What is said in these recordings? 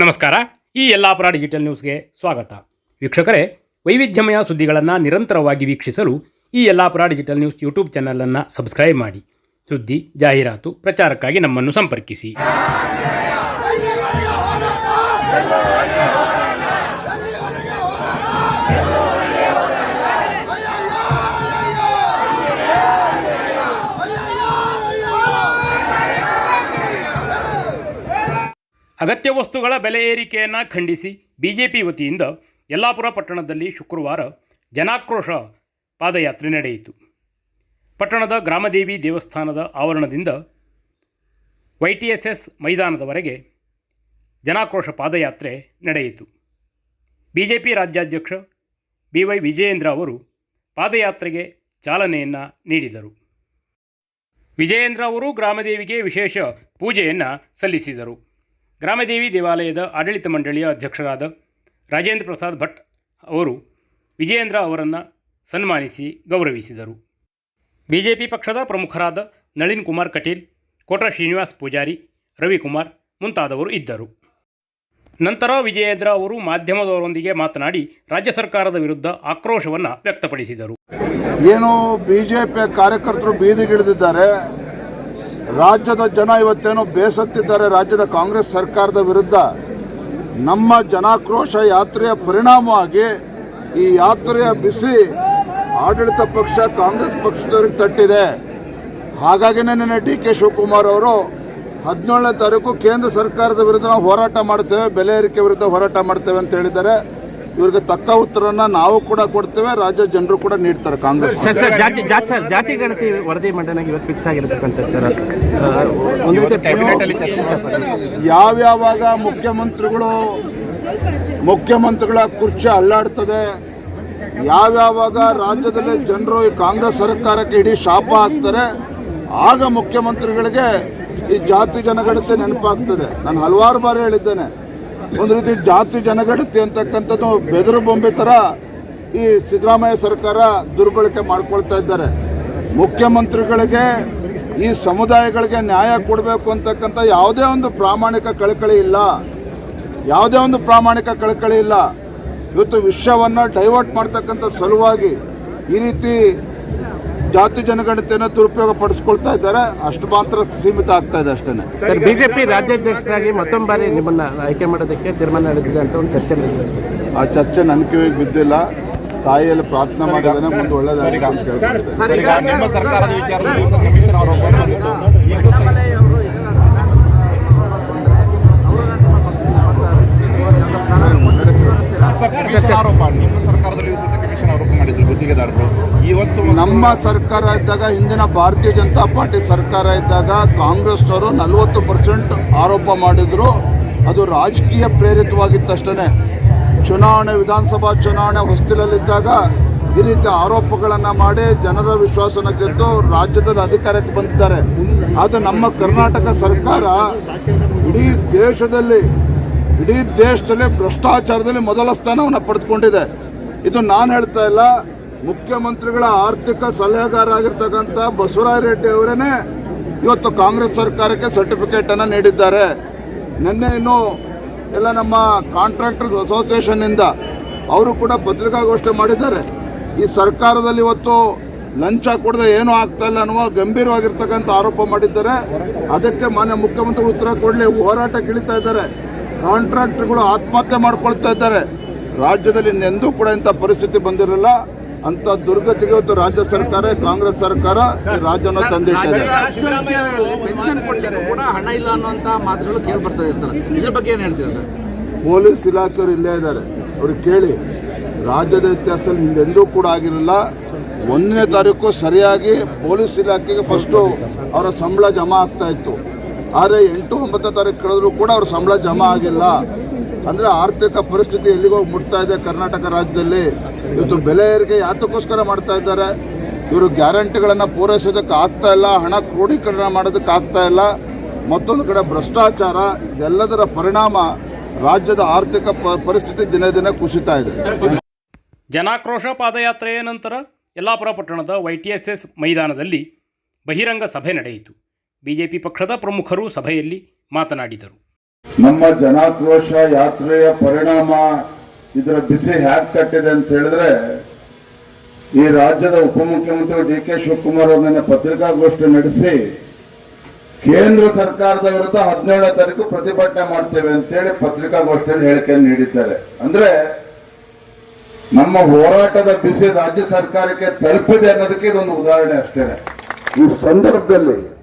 ನಮಸ್ಕಾರ. ಈ ಯಲ್ಲಾಪುರ ಡಿಜಿಟಲ್ ನ್ಯೂಸ್ಗೆ ಸ್ವಾಗತ. ವೀಕ್ಷಕರೇ, ವೈವಿಧ್ಯಮಯ ಸುದ್ದಿಗಳನ್ನು ನಿರಂತರವಾಗಿ ವೀಕ್ಷಿಸಲು ಈ ಯಲ್ಲಾಪುರ ಡಿಜಿಟಲ್ ನ್ಯೂಸ್ ಯೂಟ್ಯೂಬ್ ಚಾನಲನ್ನು ಸಬ್ಸ್ಕ್ರೈಬ್ ಮಾಡಿ. ಸುದ್ದಿ, ಜಾಹೀರಾತು, ಪ್ರಚಾರಕ್ಕಾಗಿ ನಮ್ಮನ್ನು ಸಂಪರ್ಕಿಸಿ. ಅಗತ್ಯ ವಸ್ತುಗಳ ಬೆಲೆ ಏರಿಕೆಯನ್ನು ಖಂಡಿಸಿ ಬಿಜೆಪಿ ವತಿಯಿಂದ ಯಲ್ಲಾಪುರ ಪಟ್ಟಣದಲ್ಲಿ ಶುಕ್ರವಾರ ಜನಾಕ್ರೋಶ ಪಾದಯಾತ್ರೆ ನಡೆಯಿತು. ಪಟ್ಟಣದ ಗ್ರಾಮದೇವಿ ದೇವಸ್ಥಾನದ ಆವರಣದಿಂದ ವೈಟಿಎಸ್ಎಸ್ ಮೈದಾನದವರೆಗೆ ಜನಾಕ್ರೋಶ ಪಾದಯಾತ್ರೆ ನಡೆಯಿತು. ಬಿಜೆಪಿ ರಾಜ್ಯಾಧ್ಯಕ್ಷ ಬಿ ವೈ ವಿಜಯೇಂದ್ರ ಅವರು ಪಾದಯಾತ್ರೆಗೆ ಚಾಲನೆಯನ್ನು ನೀಡಿದರು. ವಿಜಯೇಂದ್ರ ಅವರು ಗ್ರಾಮದೇವಿಗೆ ವಿಶೇಷ ಪೂಜೆಯನ್ನು ಸಲ್ಲಿಸಿದರು. ಗ್ರಾಮದೇವಿ ದೇವಾಲಯದ ಆಡಳಿತ ಮಂಡಳಿಯ ಅಧ್ಯಕ್ಷರಾದ ರಾಜೇಂದ್ರ ಪ್ರಸಾದ್ ಭಟ್ ಅವರು ವಿಜಯೇಂದ್ರ ಅವರನ್ನು ಸನ್ಮಾನಿಸಿ ಗೌರವಿಸಿದರು. ಬಿಜೆಪಿ ಪಕ್ಷದ ಪ್ರಮುಖರಾದ ನಳಿನ್ ಕುಮಾರ್ ಕಟೀಲ್ ಕೋಟ ಶ್ರೀನಿವಾಸ್ ಪೂಜಾರಿ, ರವಿಕುಮಾರ್ ಮುಂತಾದವರು ಇದ್ದರು. ನಂತರ ವಿಜಯೇಂದ್ರ ಅವರು ಮಾಧ್ಯಮದವರೊಂದಿಗೆ ಮಾತನಾಡಿ ರಾಜ್ಯ ಸರ್ಕಾರದ ವಿರುದ್ಧ ಆಕ್ರೋಶವನ್ನು ವ್ಯಕ್ತಪಡಿಸಿದರು. ಏನು ಬಿಜೆಪಿ ಕಾರ್ಯಕರ್ತರು ಬೀದಿಗಿಳಿದಿದ್ದಾರೆ. ರಾಜ್ಯದ ಜನ ಇವತ್ತೇನೋ ಬೇಸತ್ತಿದ್ದಾರೆ. ರಾಜ್ಯದ ಕಾಂಗ್ರೆಸ್ ಸರ್ಕಾರದ ವಿರುದ್ಧ ನಮ್ಮ ಜನಾಕ್ರೋಶ ಯಾತ್ರೆಯ ಪರಿಣಾಮವಾಗಿ ಈ ಯಾತ್ರೆಯ ಬಿಸಿ ಆಡಳಿತ ಪಕ್ಷ ಕಾಂಗ್ರೆಸ್ ಪಕ್ಷದವ್ರಿಗೆ ತಟ್ಟಿದೆ. ಹಾಗಾಗಿನೇ ನಿನ್ನೆ ಡಿ ಕೆ ಶಿವಕುಮಾರ್ ಅವರು ಹದಿನೇಳನೇ ತಾರೀಕು ಕೇಂದ್ರ ಸರ್ಕಾರದ ವಿರುದ್ಧ ಹೋರಾಟ ಮಾಡ್ತೇವೆ ಬೆಲೆ ಏರಿಕೆ ವಿರುದ್ಧ ಹೋರಾಟ ಮಾಡ್ತೇವೆ ಅಂತ ಹೇಳಿದ್ದಾರೆ. ಇವ್ರಿಗೆ ತಕ್ಕ ಉತ್ತರನ ನಾವು ಕೂಡ ಕೊಡ್ತೇವೆ ರಾಜ್ಯ ಜನರು ಕೂಡ ನೀಡ್ತಾರೆ ಕಾಂಗ್ರೆಸ್. ಸರ್ ಸರ್ ಜಾತಿ ಜಾತಿ ಸರ್ ಜಾತಿ ಗಣತಿ ವರದಿ ಮಂಡನೆ ಇವತ್ತು ಫಿಕ್ಸ್ ಆಗಿರ್ತಕ್ಕಂಥ ಸರ್. ಆ, ಒಂದು ರೀತಿ ಯಾವ್ಯಾವಾಗ ಮುಖ್ಯಮಂತ್ರಿಗಳು ಮುಖ್ಯಮಂತ್ರಿಗಳ ಕುರ್ಚಿ ಅಲ್ಲಾಡ್ತದೆ ಯಾವ್ಯಾವಾಗ ರಾಜ್ಯದಲ್ಲಿ ಜನರು ಈ ಕಾಂಗ್ರೆಸ್ ಸರ್ಕಾರಕ್ಕೆ ಇಡೀ ಶಾಪ ಹಾಕ್ತಾರೆ ಆಗ ಮುಖ್ಯಮಂತ್ರಿಗಳಿಗೆ ಈ ಜಾತಿ ಜನಗಣತಿ ನೆನಪಾಗ್ತದೆ. ನಾನು ಹಲವಾರು ಬಾರಿ ಹೇಳಿದ್ದೇನೆ ಒಂದು ರೀತಿ ಜಾತಿ ಜನಗಣತಿ ಅಂತಕ್ಕಂಥದ್ದು ಬೆದರು ಬೊಂಬೆ ಥರ ಈ ಸಿದ್ದರಾಮಯ್ಯ ಸರ್ಕಾರ ದುರ್ಬಳಕೆ ಮಾಡ್ಕೊಳ್ತಾ ಇದ್ದಾರೆ. ಮುಖ್ಯಮಂತ್ರಿಗಳಿಗೆ ಈ ಸಮುದಾಯಗಳಿಗೆ ನ್ಯಾಯ ಕೊಡಬೇಕು ಅಂತಕ್ಕಂಥ ಯಾವುದೇ ಒಂದು ಪ್ರಾಮಾಣಿಕ ಕಳಕಳಿ ಇಲ್ಲ. ಯಾವುದೇ ಒಂದು ಪ್ರಾಮಾಣಿಕ ಕಳಕಳಿ ಇಲ್ಲ. ಇವತ್ತು ವಿಷಯವನ್ನು ಡೈವರ್ಟ್ ಮಾಡ್ತಕ್ಕಂಥ ಸಲುವಾಗಿ ಈ ರೀತಿ ಜಾತಿ ಜನಗಣತಿಯನ್ನು ದುರುಪಯೋಗ ಪಡಿಸ್ಕೊಳ್ತಾ ಇದ್ದಾರೆ ಅಷ್ಟು ಮಾತ್ರ ಸೀಮಿತ ಆಗ್ತಾ ಇದೆ ಅಷ್ಟೇ ಸರ್ ಬಿಜೆಪಿ ರಾಜ್ಯಾಧ್ಯಕ್ಷರಾಗಿ ಮತ್ತೊಂದು ಬಾರಿ ನಿಮ್ಮನ್ನ ಆಯ್ಕೆ ಮಾಡೋದಕ್ಕೆ ತೀರ್ಮಾನ ನಡೆದಿದೆ ಅಂತ ಒಂದು ಚರ್ಚೆ ನಡೆದಿದೆ. ಆ ಚರ್ಚೆ ನನ್ನ ಕಿವಿಗೆ ಬಿದ್ದಿಲ್ಲ ತಾಯಿಯಲ್ಲಿ ಪ್ರಾರ್ಥನೆ ಮಾಡಿದ್ರೆ ಮುಂದೆ ಒಳ್ಳೆಯದಾಗಿದೆ ಅಂತ ಕೇಳ್ಕೊಳ್ತೇನೆ. ಸರ್ಕಾರ ಇದ್ದಾಗ, ಹಿಂದಿನ ಭಾರತೀಯ ಜನತಾ ಪಾರ್ಟಿ ಸರ್ಕಾರ ಇದ್ದಾಗ ಕಾಂಗ್ರೆಸ್ನವರು ನಲವತ್ತು ಪರ್ಸೆಂಟ್ ಆರೋಪ ಮಾಡಿದ್ರು. ಅದು ರಾಜಕೀಯ ಪ್ರೇರಿತವಾಗಿತ್ತಷ್ಟೇ ಚುನಾವಣೆ, ವಿಧಾನಸಭಾ ಚುನಾವಣೆ ಹೊಸ್ತಿಲಲ್ಲಿದ್ದಾಗ ಈ ರೀತಿ ಆರೋಪಗಳನ್ನು ಮಾಡಿ ಜನರ ವಿಶ್ವಾಸನ ಗೆದ್ದು ರಾಜ್ಯದಲ್ಲಿ ಅಧಿಕಾರಕ್ಕೆ ಬಂದಿದ್ದಾರೆ. ಆದರೆ ನಮ್ಮ ಕರ್ನಾಟಕ ಸರ್ಕಾರ ಇಡೀ ದೇಶದಲ್ಲಿ ಇಡೀ ದೇಶದಲ್ಲಿ ಭ್ರಷ್ಟಾಚಾರದಲ್ಲಿ ಮೊದಲ ಸ್ಥಾನವನ್ನು ಪಡೆದುಕೊಂಡಿದೆ. ಇದು ನಾನು ಹೇಳ್ತಾ ಇಲ್ಲ. ಮುಖ್ಯಮಂತ್ರಿಗಳ ಆರ್ಥಿಕ ಸಲಹೆಗಾರ ಆಗಿರ್ತಕ್ಕಂಥ ಬಸವರಾಯ ರೆಡ್ಡಿ ಅವರೇನೆ ಇವತ್ತು ಕಾಂಗ್ರೆಸ್ ಸರ್ಕಾರಕ್ಕೆ ಸರ್ಟಿಫಿಕೇಟ್ ಅನ್ನು ನೀಡಿದ್ದಾರೆ. ನಿನ್ನೆ ಇನ್ನು ಎಲ್ಲ ನಮ್ಮ ಕಾಂಟ್ರಾಕ್ಟರ್ಸ್ ಅಸೋಸಿಯೇಷನ್ ಇಂದ ಅವರು ಕೂಡ ಪತ್ರಿಕಾಗೋಷ್ಠಿ ಮಾಡಿದ್ದಾರೆ. ಈ ಸರ್ಕಾರದಲ್ಲಿ ಇವತ್ತು ಲಂಚ ಕೊಡದೆ ಏನೂ ಆಗ್ತಾ ಇಲ್ಲ ಅನ್ನುವ ಗಂಭೀರವಾಗಿರ್ತಕ್ಕಂಥ ಆರೋಪ ಮಾಡಿದ್ದಾರೆ. ಅದಕ್ಕೆ ಮಾನ್ಯ ಮುಖ್ಯಮಂತ್ರಿ ಉತ್ತರ ಕೊಡಲಿ, ಹೋರಾಟ ಕಿಳಿತಾ ಇದ್ದಾರೆ. ಕಾಂಟ್ರಾಕ್ಟರ್ಗಳು ಆತ್ಮಹತ್ಯೆ ಮಾಡ್ಕೊಳ್ತಾ ಇದ್ದಾರೆ. ರಾಜ್ಯದಲ್ಲಿ ಇನ್ನೆಂದೂ ಕೂಡ ಇಂಥ ಪರಿಸ್ಥಿತಿ ಬಂದಿರಲಿಲ್ಲ ಅಂತ ದುರ್ಗತಿಗೆ ಇವತ್ತು ರಾಜ್ಯ ಸರ್ಕಾರ ಕಾಂಗ್ರೆಸ್ ಸರ್ಕಾರ ರಾಜ್ಯವನ್ನು ತಂದಿಟ್ಟಿದೆ. ಪೆನ್ಷನ್ ಕೊಡ್ಲಿಕ್ಕೆ ಕೂಡ ಹಣ ಇಲ್ಲ ಅನ್ನುವಂತ ಮಾತುಗಳು ಕೇಳಿ ಬರ್ತದೆ ಇದ್ರ ಬಗ್ಗೆ ಏನ್ ಹೇಳ್ತೀರಾ ಸರ್? ಪೊಲೀಸ್ ಇಲಾಖೆಯವರು ಇಲ್ಲೇ ಇದ್ದಾರೆ. ಅವ್ರಿಗೆ ಕೇಳಿ. ರಾಜ್ಯದ ಇತಿಹಾಸದಲ್ಲಿ ಹಿಂದೆಂದೂ ಕೂಡ ಆಗಿರಲಿಲ್ಲ ಒಂದನೇ ತಾರೀಕು ಸರಿಯಾಗಿ ಪೊಲೀಸ್ ಇಲಾಖೆಗೆ ಫಸ್ಟು ಅವರ ಸಂಬಳ ಜಮಾ ಆಗ್ತಾ ಇತ್ತು. ಆದರೆ ಎಂಟು ಒಂಬತ್ತನೇ ತಾರೀಕು ಕಳೆದ್ರೂ ಕೂಡ ಅವ್ರ ಸಂಬಳ ಜಮಾ ಆಗಿಲ್ಲ. ಅಂದರೆ ಆರ್ಥಿಕ ಪರಿಸ್ಥಿತಿ ಎಲ್ಲಿಗೋಗಿ ಮುಟ್ತಾ ಇದೆ ಕರ್ನಾಟಕ ರಾಜ್ಯದಲ್ಲಿ. ಇವತ್ತು ಬೆಲೆ ಏರಿಕೆ ಯಾತಕ್ಕೋಸ್ಕರ ಮಾಡ್ತಾ ಇದ್ದಾರೆ. ಇವರು ಗ್ಯಾರಂಟಿಗಳನ್ನು ಪೂರೈಸೋದಕ್ಕೆ ಆಗ್ತಾ ಇಲ್ಲ, ಹಣ ಕ್ರೋಢೀಕರಣ ಮಾಡೋದಕ್ಕೆ ಆಗ್ತಾ ಇಲ್ಲ. ಮತ್ತೊಂದು ಕಡೆ ಭ್ರಷ್ಟಾಚಾರ, ಇದೆಲ್ಲದರ ಪರಿಣಾಮ ರಾಜ್ಯದ ಆರ್ಥಿಕ ಪರಿಸ್ಥಿತಿ ದಿನೇ ದಿನ ಕುಸಿತಾ ಇದೆ. ಜನಾಕ್ರೋಶ ಪಾದಯಾತ್ರೆಯ ನಂತರ ಯಲ್ಲಾಪುರ ಪಟ್ಟಣದ ವೈಟಿಎಸ್ಎಸ್ ಮೈದಾನದಲ್ಲಿ ಬಹಿರಂಗ ಸಭೆ ನಡೆಯಿತು. ಬಿಜೆಪಿ ಪಕ್ಷದ ಪ್ರಮುಖರು ಸಭೆಯಲ್ಲಿ ಮಾತನಾಡಿದರು. ನಮ್ಮ ಜನಾಕ್ರೋಶ ಯಾತ್ರೆಯ ಪರಿಣಾಮ ಇದರ ಬಿಸಿ ಹ್ಯಾಕ್ ತಟ್ಟಿದೆ ಅಂತ ಹೇಳಿದ್ರೆ, ಈ ರಾಜ್ಯದ ಉಪಮುಖ್ಯಮಂತ್ರಿ ಡಿ ಕೆ ಶಿವಕುಮಾರ್ ಅವರನ್ನ ಪತ್ರಿಕಾಗೋಷ್ಠಿ ನಡೆಸಿ, ಕೇಂದ್ರ ಸರ್ಕಾರದ ವಿರುದ್ಧ ಹದಿನೇಳನೇ ತಾರೀಕು ಪ್ರತಿಭಟನೆ ಮಾಡ್ತೇವೆ ಅಂತೇಳಿ ಪತ್ರಿಕಾಗೋಷ್ಠಿಯಲ್ಲಿ ಹೇಳಿಕೆಯನ್ನು ನೀಡಿದ್ದಾರೆ. ಅಂದ್ರೆ, ನಮ್ಮ ಹೋರಾಟದ ಬಿಸಿ ರಾಜ್ಯ ಸರ್ಕಾರಕ್ಕೆ ತಲುಪಿದೆ ಅನ್ನೋದಕ್ಕೆ ಇದೊಂದು ಉದಾಹರಣೆ ಅಷ್ಟೇ. ಈ ಸಂದರ್ಭದಲ್ಲಿ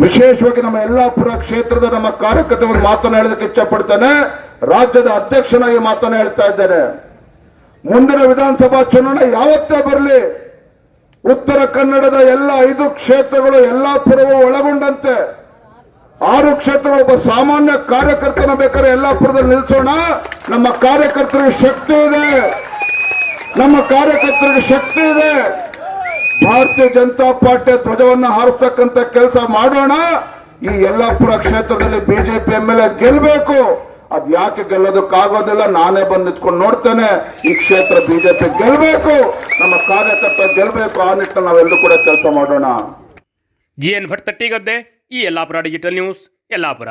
ವಿಶೇಷವಾಗಿ ನಮ್ಮ ಯಲ್ಲಾಪುರ ಕ್ಷೇತ್ರದ ನಮ್ಮ ಕಾರ್ಯಕರ್ತರು ಮಾತನ್ನು ಹೇಳೋದಕ್ಕೆ ಇಚ್ಛಪಡ್ತೇನೆ. ರಾಜ್ಯದ ಅಧ್ಯಕ್ಷನಾಗಿ ಮಾತನ್ನು ಹೇಳ್ತಾ ಇದ್ದೇನೆ. ಮುಂದಿನ ವಿಧಾನಸಭಾ ಚುನಾವಣೆ ಯಾವತ್ತೇ ಬರಲಿ. ಉತ್ತರ ಕನ್ನಡದ ಎಲ್ಲ ಐದು ಕ್ಷೇತ್ರಗಳು ಯಲ್ಲಾಪುರವು ಒಳಗೊಂಡಂತೆ. ಆರು ಕ್ಷೇತ್ರಗಳು ಒಬ್ಬ ಸಾಮಾನ್ಯ ಕಾರ್ಯಕರ್ತನ ಬೇಕಾದ್ರೆ ಯಲ್ಲಾಪುರದಲ್ಲಿ ನಿಲ್ಲಿಸೋಣ ನಮ್ಮ ಕಾರ್ಯಕರ್ತರಿಗೆ ಶಕ್ತಿ ಇದೆ. ನಮ್ಮ ಕಾರ್ಯಕರ್ತರಿಗೆ ಶಕ್ತಿ ಇದೆ. ಭಾರತೀಯ ಜನತಾ ಪಾರ್ಟಿಯ ಧ್ವಜವನ್ನ ಹಾರಿಸ್ತಕ್ಕಂತ ಕೆಲಸ ಮಾಡೋಣ. ಈ ಯಲ್ಲಾಪುರ ಕ್ಷೇತ್ರದಲ್ಲಿ ಬಿಜೆಪಿ ಎಂ ಎಲ್ ಎ ಗೆಲ್ಲಬೇಕು ಅದ್ ಯಾಕೆ ಗೆಲ್ಲೋದಕ್ಕಾಗೋದಿಲ್ಲ? ನಾನೇ ಬಂದು ನಿಂತ್ಕೊಂಡು ನೋಡ್ತೇನೆ. ಈ ಕ್ಷೇತ್ರ ಬಿಜೆಪಿ ಗೆಲ್ಲಬೇಕು ನಮ್ಮ ಕಾರ್ಯಕರ್ತ ಗೆಲ್ಲಬೇಕು ಆ ನಿಟ್ಟಿನಲ್ಲಿ ನಾವೆಲ್ಲರೂ ಕೂಡ ಕೆಲಸ ಮಾಡೋಣ. G N Bhat Tattigadde. ಈ Yellapur digital news Yellapur.